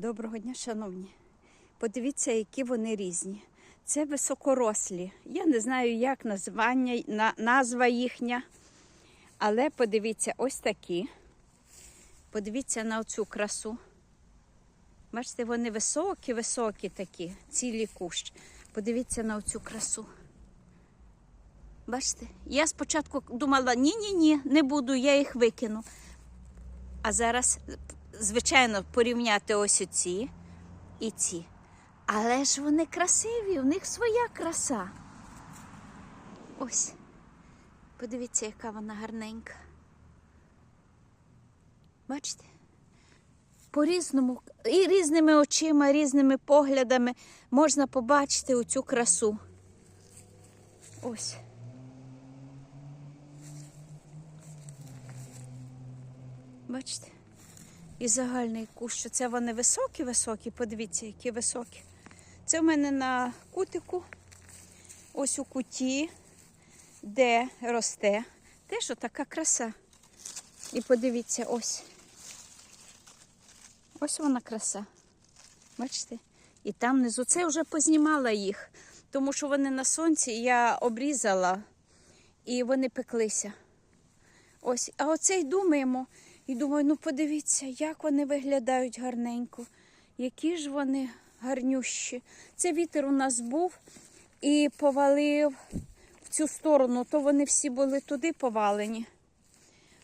Доброго дня, шановні. Подивіться, які вони різні. Це високорослі. Я не знаю, як названня, на, назва їхня. Але подивіться, ось такі. Подивіться на оцю красу. Бачите, вони високі, високі такі, цілі кущ. Подивіться на оцю красу. Бачите? Я спочатку думала, ні-ні ні, не буду, я їх викину. А зараз, звичайно, порівняти ось оці і ці. Але ж вони красиві, у них своя краса. Ось. Подивіться, яка вона гарненька. Бачите? По-різному, і різними очима, різними поглядами можна побачити оцю красу. Ось. Бачите? І загальний кущ. Це вони високі-високі, подивіться, які високі. Це в мене на кутику, ось у куті, де росте. Теж отака краса. І подивіться, ось. Ось вона краса. Бачите? І там внизу. Це вже познімала їх, тому що вони на сонці я обрізала і вони пеклися. Ось, а оце й думаємо. І думаю, ну подивіться, як вони виглядають гарненько, які ж вони гарнющі. Це вітер у нас був і повалив в цю сторону, то вони всі були туди повалені.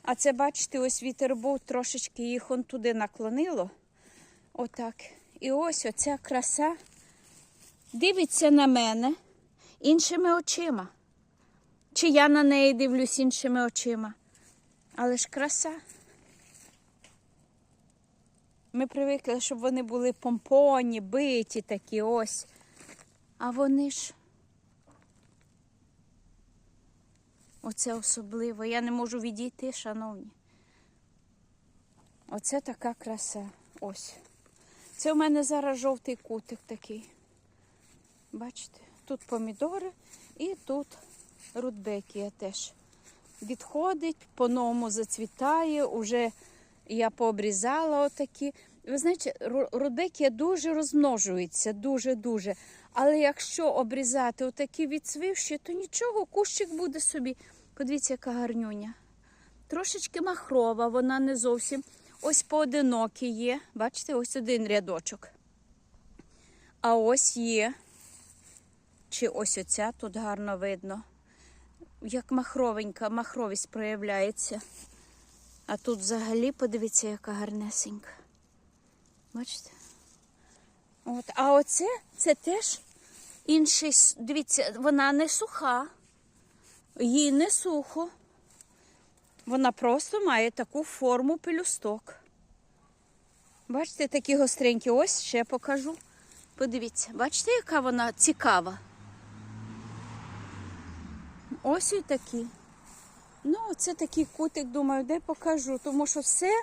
А це, бачите, ось вітер був, трошечки їх он туди наклонило. Отак. І ось оця краса дивиться на мене іншими очима. Чи я на неї дивлюсь іншими очима. Але ж краса. Ми привикли, щоб вони були помпоні, биті такі ось. А вони ж. Оце особливо. Я не можу відійти, шановні. Оце така краса. Ось. Це у мене зараз жовтий кутик такий. Бачите? Тут помідори і тут рудбекія теж. Відходить, по-новому зацвітає, уже я пообрізала отакі. Ви знаєте, ру- рудбекія дуже розмножується, дуже-дуже. Але якщо обрізати отакі відцвівші, то нічого, кущик буде собі. Подивіться, яка гарнюня. Трошечки махрова, вона не зовсім. Ось поодинокі є. Бачите, ось один рядочок. А ось є. Чи ось оця тут гарно видно. Як махровенька, махровість проявляється. А тут взагалі подивіться, яка гарнесенька. Бачите? От. А оце це теж інший. Дивіться, вона не суха, їй не сухо. Вона просто має таку форму пелюсток. Бачите, такі гостренькі. Ось ще покажу. Подивіться, бачите, яка вона цікава. Ось і такі. Ну, це такий кутик, думаю, де покажу, тому що все,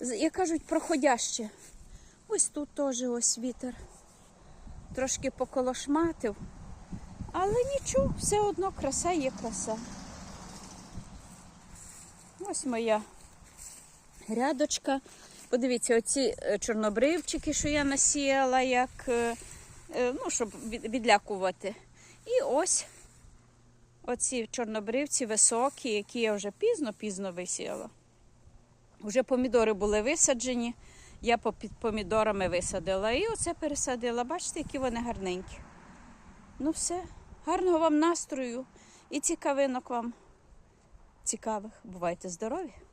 як кажуть, проходяще. Ось тут теж ось вітер. Трошки поколошматив. Але нічого, все одно краса є краса. Ось моя грядочка. Подивіться, оці е, чорнобривчики, що я насіяла, як, е, е, ну, щоб відлякувати. І ось оці чорнобривці високі, які я вже пізно-пізно висіяла. Вже помідори були висаджені, я під помідорами висадила. І оце пересадила. Бачите, які вони гарненькі. Ну все, гарного вам настрою і цікавинок вам цікавих. Бувайте здорові!